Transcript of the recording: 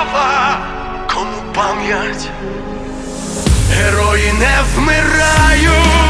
Слава, кому пам'ять, герої не вмирають,